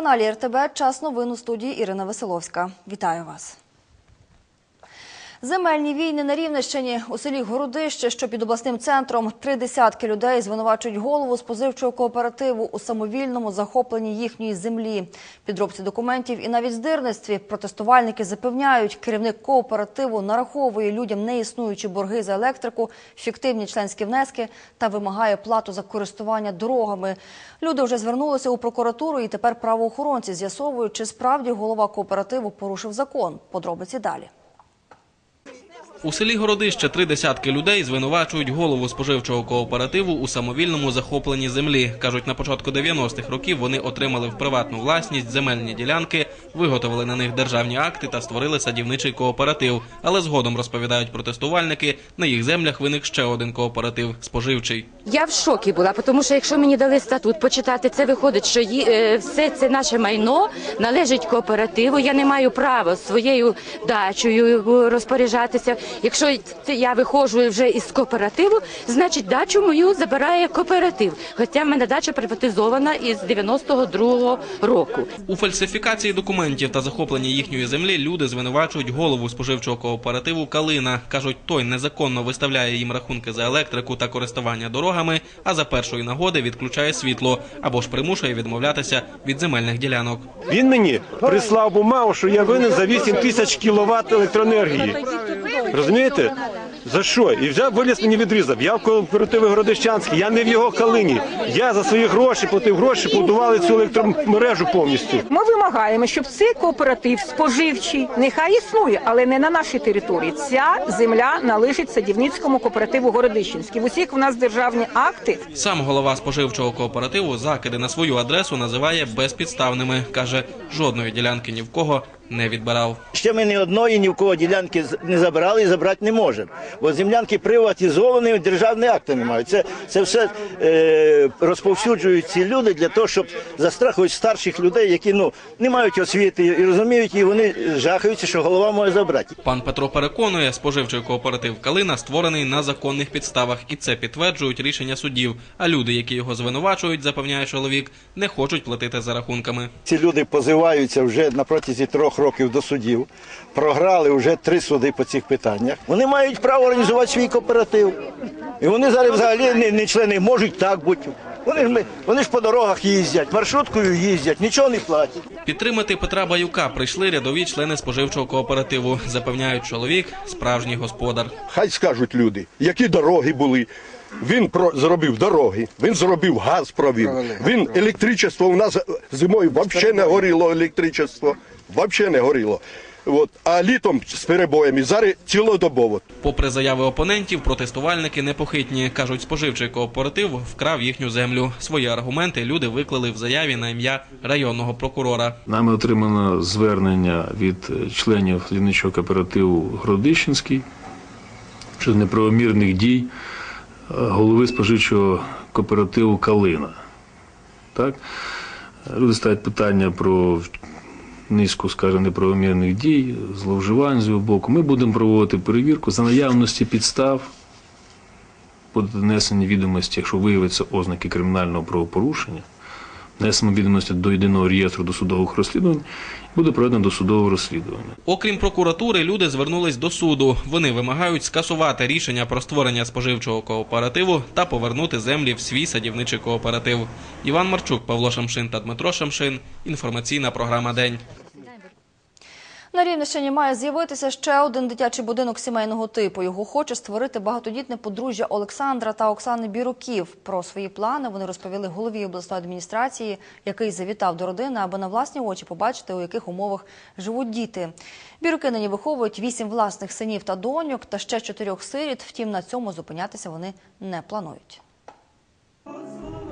На телеканалі РТБ час новин у студії Ірина Веселовська. Вітаю вас. Земельні війни на Рівненщині у селі Городище, що під обласним центром, три десятки людей звинувачують голову з позивчого кооперативу у самовільному захопленні їхньої землі, підробці документів і навіть здирництві. Протестувальники запевняють, керівник кооперативу нараховує людям неіснуючі борги за електрику, фіктивні членські внески та вимагає плату за користування дорогами. Люди вже звернулися у прокуратуру, і тепер правоохоронці з'ясовують, чи справді голова кооперативу порушив закон. Подробиці далі. У селі Городище три десятки людей звинувачують голову споживчого кооперативу у самовільному захопленні землі. Кажуть, на початку 90-х років вони отримали в приватну власність земельні ділянки, виготовили на них державні акти та створили садівничий кооператив. Але згодом розповідають протестувальники, на їх землях виник ще один кооператив споживчий. Я в шокі була, тому що якщо мені дали статут почитати, це виходить, що е, все це наше майно належить кооперативу. Я не маю права своєю дачею розпоряджатися. Якщо це я виходжу вже із кооперативу, значить дачу мою забирає кооператив. Хоча в мене дача приватизована із 92-го року. У фальсифікації документів та захопленні їхньої землі люди звинувачують голову споживчого кооперативу Калина. кажуть, той незаконно виставляє їм рахунки за електрику та користування дорогами, а за першої нагоди відключає світло або ж примушує відмовлятися від земельних ділянок. Він мені прислав бумагу, що я винен за 8 тисяч кіловат електроенергії. Розумієте? За що? І взяв виліз мені відрізав. Я в кооперативі Городищанський, я не в його калині. Я за свої гроші платив гроші, побудували цю електромережу повністю. Ми вимагаємо, щоб цей кооператив споживчий нехай існує, але не на нашій території. Ця земля належить садівницькому кооперативу Городищенський. В усіх в нас державні акти. Сам голова споживчого кооперативу закиди на свою адресу називає безпідставними. каже, жодної ділянки ні в кого не відбирав. Ще ми ні одної, ні в кого ділянки не забирали і забрати не можемо. Бо землянки приватизовані, державні акти не мають. Це, це все е, розповсюджують ці люди для того, щоб застрахувати старших людей, які ну, не мають освіти і розуміють, і вони жахаються, що голова може забрати. Пан Петро переконує, споживчий кооператив Калина створений на законних підставах, і це підтверджують рішення судів. А люди, які його звинувачують, запевняє чоловік, не хочуть платити за рахунками. Ці люди позиваються вже на протязі трьох років до судів, програли вже три суди по цих питаннях. Вони мають право організувати свій кооператив. І вони зараз взагалі не, не члени можуть так бути. Вони ж, ми- вони ж по дорогах їздять, маршруткою їздять, нічого не платять. Підтримати Петра Баюка прийшли рядові члени споживчого кооперативу. Запевняють чоловік, справжній господар. Хай скажуть люди, які дороги були. Він про зробив дороги, він зробив газ провів. Він електричество у нас зимою взагалі не горіло електричество. Взагалі не горіло. От. А літом з перебоями зараз цілодобово. Попри заяви опонентів, протестувальники непохитні. кажуть, споживчий кооператив вкрав їхню землю. Свої аргументи люди виклали в заяві на ім'я районного прокурора. Нами отримано звернення від е, членів ліничого кооперативу Гродищенський щодо неправомірних дій е, голови споживчого кооперативу Калина. Так? Люди ставлять питання про низку, скажімо, неправомірних дій, зловживань з його боку. Ми будемо проводити перевірку за наявності підстав. Будуть внесені відомості, якщо виявляться ознаки кримінального правопорушення, внесемо відомості до єдиного реєстру досудових розслідувань, буде проведено досудове розслідування. Окрім прокуратури, люди звернулись до суду. Вони вимагають скасувати рішення про створення споживчого кооперативу та повернути землі в свій садівничий кооператив. Іван Марчук, Павло Шамшин та Дмитро Шамшин. Інформаційна програма День. На Рівненщині має з'явитися ще один дитячий будинок сімейного типу. Його хоче створити багатодітне подружжя Олександра та Оксани Біруків. Про свої плани вони розповіли голові обласної адміністрації, який завітав до родини, аби на власні очі побачити, у яких умовах живуть діти. Біруки нині виховують вісім власних синів та доньок та ще чотирьох сиріт. Втім, на цьому зупинятися вони не планують.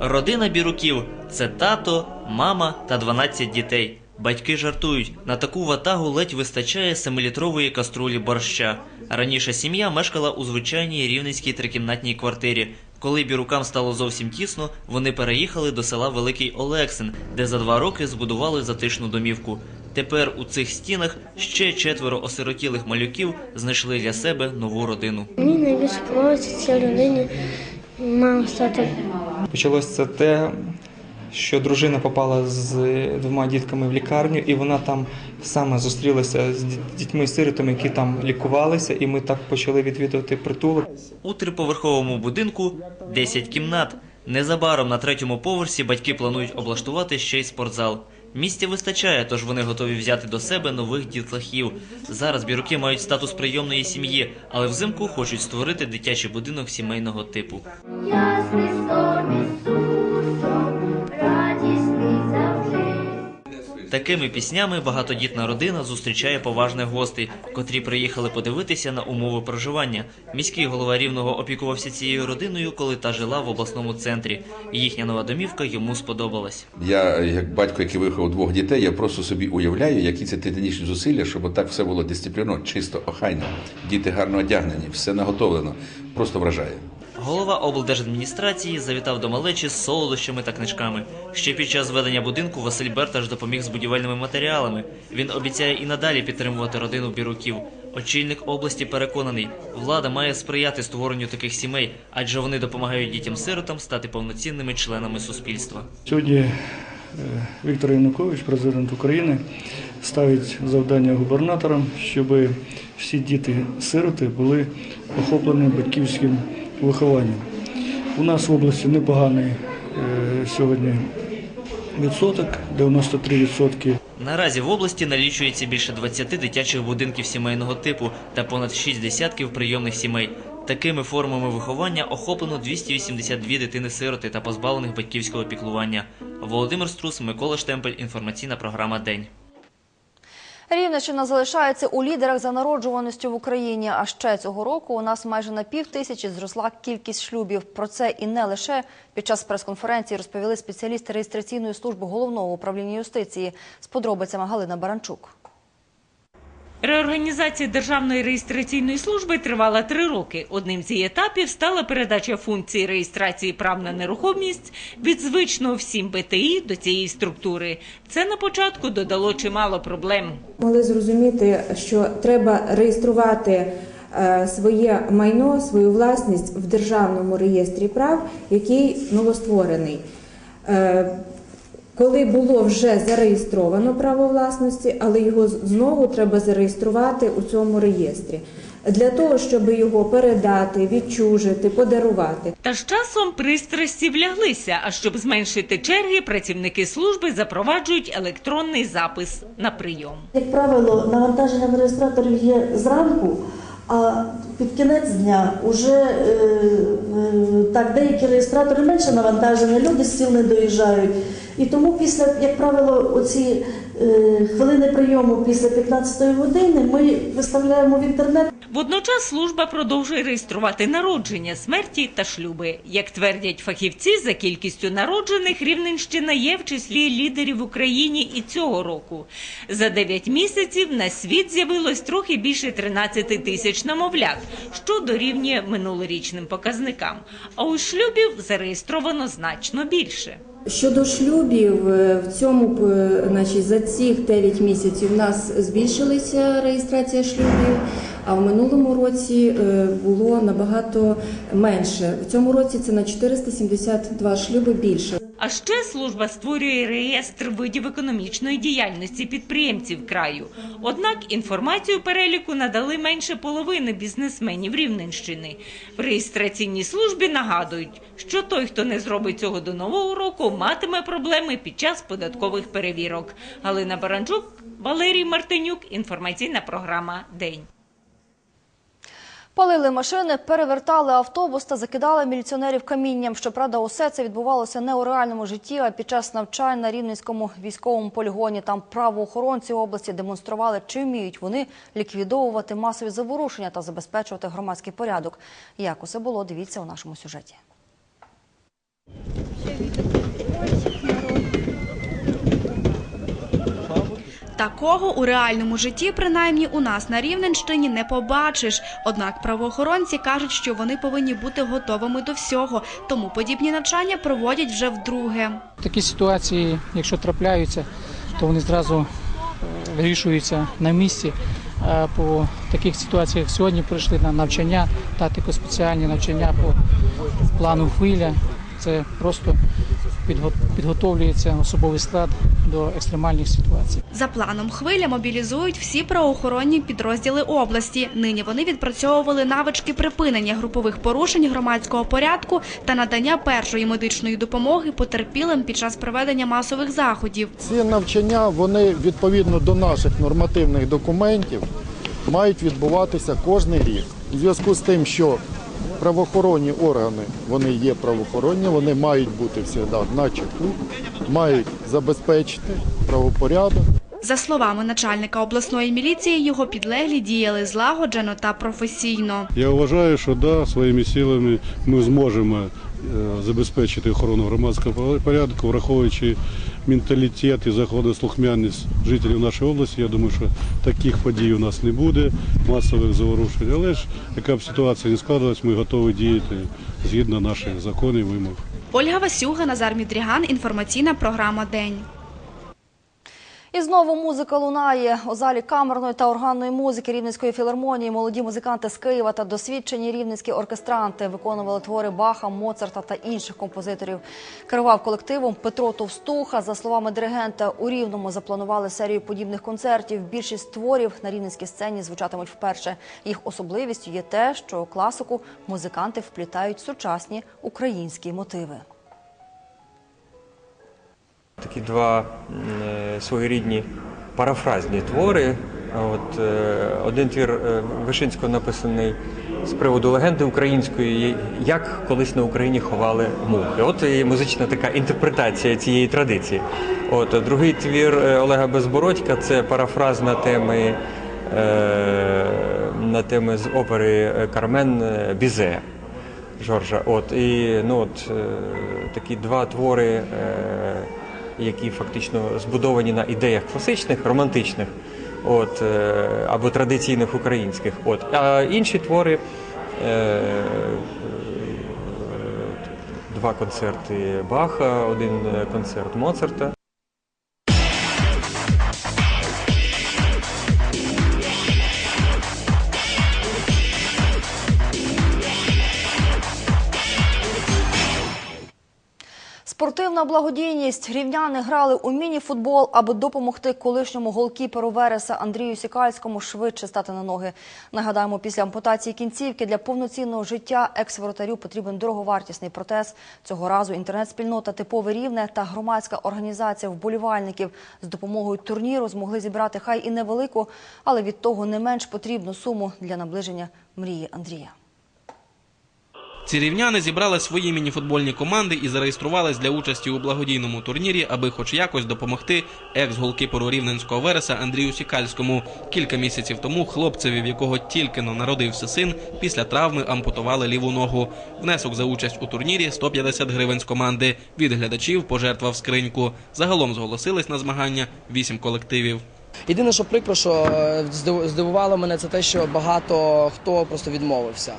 Родина Біруків це тато, мама та 12 дітей. Батьки жартують, на таку ватагу ледь вистачає семилітрової каструлі борща. Раніше сім'я мешкала у звичайній рівненській трикімнатній квартирі. Коли бірукам стало зовсім тісно, вони переїхали до села Великий Олексин, де за два роки збудували затишну домівку. Тепер у цих стінах ще четверо осиротілих малюків знайшли для себе нову родину. Мені найбільше подобається цій людині мама з татом. Почалося це те, що дружина попала з двома дітками в лікарню, і вона там саме зустрілася з дітьми-сиротами, які там лікувалися, і ми так почали відвідувати притулок. У триповерховому будинку 10 кімнат. Незабаром на третьому поверсі батьки планують облаштувати ще й спортзал. Місця вистачає, тож вони готові взяти до себе нових дітлахів. Зараз біруки мають статус прийомної сім'ї, але взимку хочуть створити дитячий будинок сімейного типу. Такими піснями багатодітна родина зустрічає поважних гостей, котрі приїхали подивитися на умови проживання. Міський голова рівного опікувався цією родиною, коли та жила в обласному центрі. Їхня нова домівка йому сподобалась. Я, як батько, який виховав двох дітей, я просто собі уявляю, які це титанічні зусилля, щоб отак все було дисципліновано, чисто, охайно. Діти гарно одягнені, все наготовлено. Просто вражає. Голова облдержадміністрації завітав до малечі з солодощами та книжками. Ще під час зведення будинку Василь Берташ допоміг з будівельними матеріалами. Він обіцяє і надалі підтримувати родину біруків. Очільник області переконаний, влада має сприяти створенню таких сімей, адже вони допомагають дітям-сиротам стати повноцінними членами суспільства. Сьогодні е, Віктор Янукович, президент України, ставить завдання губернаторам, щоб всі діти-сироти були охоплені батьківським вихованням. У нас в області непоганий е, сьогодні відсоток, 93%. Наразі в області налічується більше 20 дитячих будинків сімейного типу та понад 6 десятків прийомних сімей. Такими формами виховання охоплено 282 дитини-сироти та позбавлених батьківського піклування. Володимир Струс, Микола Штемпель, інформаційна програма День. Рівненщина залишається у лідерах за народжуваністю в Україні. А ще цього року у нас майже на пів тисячі зросла кількість шлюбів. Про це і не лише під час прес-конференції розповіли спеціалісти реєстраційної служби головного управління юстиції. З подробицями Галина Баранчук. Реорганізація Державної реєстраційної служби тривала три роки. Одним з її етапів стала передача функції реєстрації прав на нерухомість від звичного всім БТІ до цієї структури. Це на початку додало чимало проблем. Могли зрозуміти, що треба реєструвати е, своє майно, свою власність в державному реєстрі прав, який новостворений. Коли було вже зареєстровано право власності, але його знову треба зареєструвати у цьому реєстрі для того, щоб його передати, відчужити, подарувати. Та з часом пристрасті вляглися. А щоб зменшити черги, працівники служби запроваджують електронний запис на прийом. Як правило, навантаження в реєстраторів є зранку, а під кінець дня вже е, е, так деякі реєстратори менше навантаження, люди з сіл не доїжджають. І тому після, як правило, оці е, хвилини прийому після 15-ї години ми виставляємо в інтернет. Водночас служба продовжує реєструвати народження, смерті та шлюби. Як твердять фахівці, за кількістю народжених Рівненщина є в числі лідерів в Україні і цього року. За 9 місяців на світ з'явилось трохи більше 13 тисяч немовлят, що дорівнює минулорічним показникам. А у шлюбів зареєстровано значно більше. Щодо шлюбів, е, в цьому е, значить, за ці 9 місяців у нас збільшилася реєстрація шлюбів, а в минулому році е, було набагато менше. В цьому році це на 472 шлюби більше. А ще служба створює реєстр видів економічної діяльності підприємців краю. Однак інформацію переліку надали менше половини бізнесменів Рівненщини. В реєстраційній службі нагадують, що той, хто не зробить цього до нового року, матиме проблеми під час податкових перевірок. Галина Баранчук, Валерій Мартинюк. Інформаційна програма День. Палили машини, перевертали автобус та закидали міліціонерів камінням. Щоправда, усе це відбувалося не у реальному житті, а під час навчань на Рівненському військовому полігоні. Там правоохоронці області демонстрували, чи вміють вони ліквідовувати масові заворушення та забезпечувати громадський порядок. Як усе було, дивіться у нашому сюжеті. Такого у реальному житті, принаймні у нас на Рівненщині, не побачиш. Однак правоохоронці кажуть, що вони повинні бути готовими до всього, тому подібні навчання проводять вже вдруге. Такі ситуації, якщо трапляються, то вони зразу е, вирішуються на місці. Е, По таких ситуаціях сьогодні прийшли на навчання, тактико спеціальні навчання по плану хвиля. Це просто підготовлюється особовий склад до екстремальних ситуацій. За планом хвиля мобілізують всі правоохоронні підрозділи області. Нині вони відпрацьовували навички припинення групових порушень громадського порядку та надання першої медичної допомоги потерпілим під час проведення масових заходів. Ці навчання вони відповідно до наших нормативних документів мають відбуватися кожен рік. У зв'язку з тим, що правоохоронні органи вони є правоохоронні, вони мають бути завжди на чеку, мають забезпечити правопорядок. За словами начальника обласної міліції, його підлеглі діяли злагоджено та професійно. Я вважаю, що да, своїми силами ми зможемо забезпечити охорону громадського порядку, враховуючи менталітет і законослухняність жителів нашої області. Я думаю, що таких подій у нас не буде, масових заворушень. Але ж яка б ситуація не складалась, ми готові діяти згідно наших законів і вимог. Ольга Васюга, Назар Мідріган. Інформаційна програма День. І знову музика лунає у залі камерної та органної музики Рівненської філармонії. Молоді музиканти з Києва та досвідчені рівненські оркестранти виконували твори Баха, Моцарта та інших композиторів. Керував колективом Петро Товстуха. За словами диригента, у Рівному запланували серію подібних концертів. Більшість творів на рівненській сцені звучатимуть вперше. Їх особливістю є те, що класику музиканти вплітають сучасні українські мотиви. Такі два е, своєрідні парафразні твори. От, е, один твір е, Вишинського написаний з приводу легенди української, як колись на Україні ховали мухи. От і музична така інтерпретація цієї традиції. От, другий твір Олега Безбородька це парафраз на теми, на теми з опери Кармен Бізе. Жоржа. От і ну от такі два твори, е, які фактично збудовані на ідеях класичних, романтичних, от е, або традиційних українських. От а інші твори. Е, е, Два концерти Баха, один концерт Моцарта. Спортивна благодійність. Рівняни грали у міні-футбол, аби допомогти колишньому голкіперу Вереса Андрію Сікальському швидше стати на ноги. Нагадаємо, після ампутації кінцівки для повноцінного життя екс-воротарю потрібен дороговартісний протез. Цього разу інтернет-спільнота «Типове Рівне» та громадська організація вболівальників з допомогою турніру змогли зібрати хай і невелику, але від того не менш потрібну суму для наближення мрії Андрія. Ці рівняни зібрали свої мініфутбольні команди і зареєструвались для участі у благодійному турнірі, аби хоч якось допомогти екс-голкіперу рівненського вереса Андрію Сікальському. Кілька місяців тому хлопцеві, в якого тільки но народився син, після травми ампутували ліву ногу. Внесок за участь у турнірі 150 гривень з команди. Від глядачів пожертвав скриньку. Загалом зголосились на змагання вісім колективів. Єдине, що прикро, що е, здивувало мене, це те, що багато хто просто відмовився.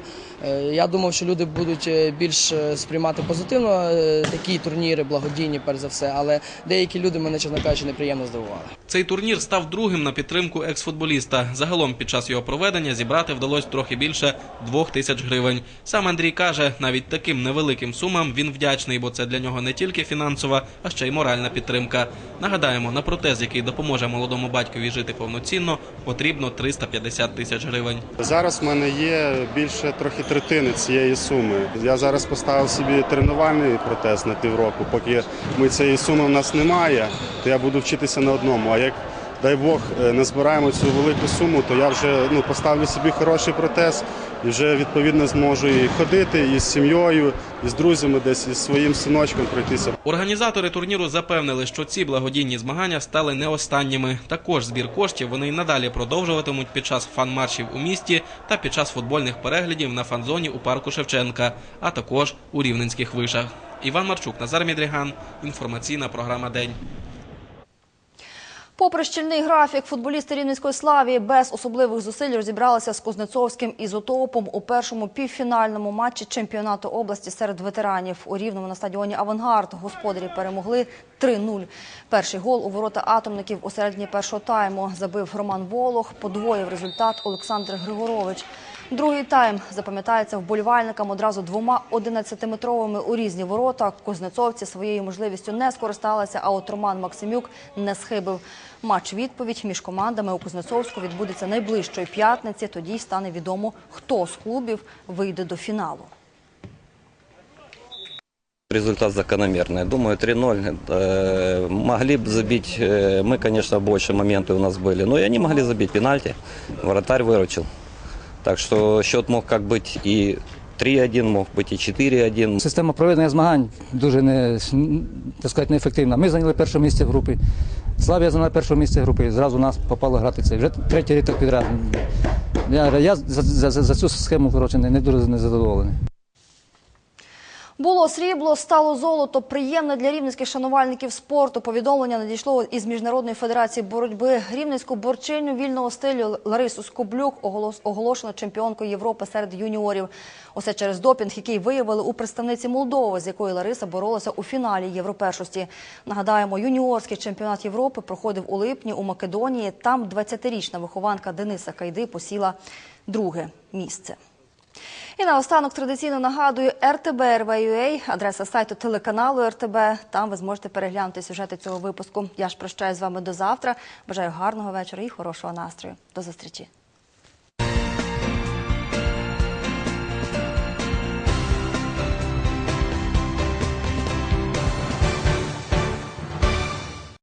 Е, Я думав, що люди будуть е, більш сприймати позитивно такі турніри, благодійні, перш за все, але деякі люди мене, чесно кажучи, неприємно здивували. Цей турнір став другим на підтримку екс-футболіста. Загалом під час його проведення зібрати вдалося трохи більше двох тисяч гривень. Сам Андрій каже, навіть таким невеликим сумам він вдячний, бо це для нього не тільки фінансова, а ще й моральна підтримка. Нагадаємо, на протез, який допоможе молодому батькові жити повноцінно, потрібно 350 тисяч гривень. Зараз в мене є більше трохи третини цієї суми. Я зараз поставив собі тренувальний протез на півроку. Поки ми цієї суми в нас немає, то я буду вчитися на одному. А як дай Бог е, не збираємо цю велику суму, то я вже ну поставлю собі хороший протез і вже відповідно зможу і ходити, і з сім'єю, і з друзями, десь із своїм синочком пройтися. Організатори турніру запевнили, що ці благодійні змагання стали не останніми. Також збір коштів вони й надалі продовжуватимуть під час фан-маршів у місті та під час футбольних переглядів на фан-зоні у парку Шевченка, а також у рівненських вишах. Іван Марчук, Назар Мідріган. Інформаційна програма День. Попри щільний графік, футболісти Рівненської славії без особливих зусиль розібралися з Кузнецовським ізотопом у першому півфінальному матчі чемпіонату області серед ветеранів. У Рівному на стадіоні «Авангард» господарі перемогли 3-0. Перший гол у ворота атомників у середині першого тайму забив Роман Волох, подвоїв результат Олександр Григорович. Другий тайм запам'ятається вболівальникам одразу двома 11-метровими у різні ворота. Кузнецовці своєю можливістю не скористалися, а от Роман Максимюк не схибив. Матч відповідь між командами у Кузнецовську відбудеться найближчої п'ятниці. Тоді й стане відомо, хто з клубів вийде до фіналу. Результат закономерный. Думаю, 3-0. Э, Могли бы забить, э, мы, конечно, больше моменты у нас были, но и они могли забить пенальти. Вратарь выручил. Так що счет мог как бути і 3-1, мог бути і 4-1. Система проведення змагань дуже не, так сказати, неефективна. Ми зайняли перше місце в групі. Славія зайняла перше місце в і Зразу нас попало грати це. Вже третій рік підряд. Я, я за, за, за, цю схему коротше, не дуже незадоволений. Було срібло, стало золото. Приємне для рівненських шанувальників спорту. Повідомлення надійшло із Міжнародної федерації боротьби. Рівненську борчиню вільного стилю Ларису Скоблюк оголошено чемпіонкою Європи серед юніорів. Усе через допінг, який виявили у представниці Молдови, з якою Лариса боролася у фіналі Європершості. Нагадаємо, юніорський чемпіонат Європи проходив у липні у Македонії. Там 20-річна вихованка Дениса Кайди посіла друге місце. І наостанок традиційно нагадую РТБ адреса сайту телеканалу РТБ. Там ви зможете переглянути сюжети цього випуску. Я ж прощаюсь з вами до завтра. Бажаю гарного вечора і хорошого настрою. До зустрічі.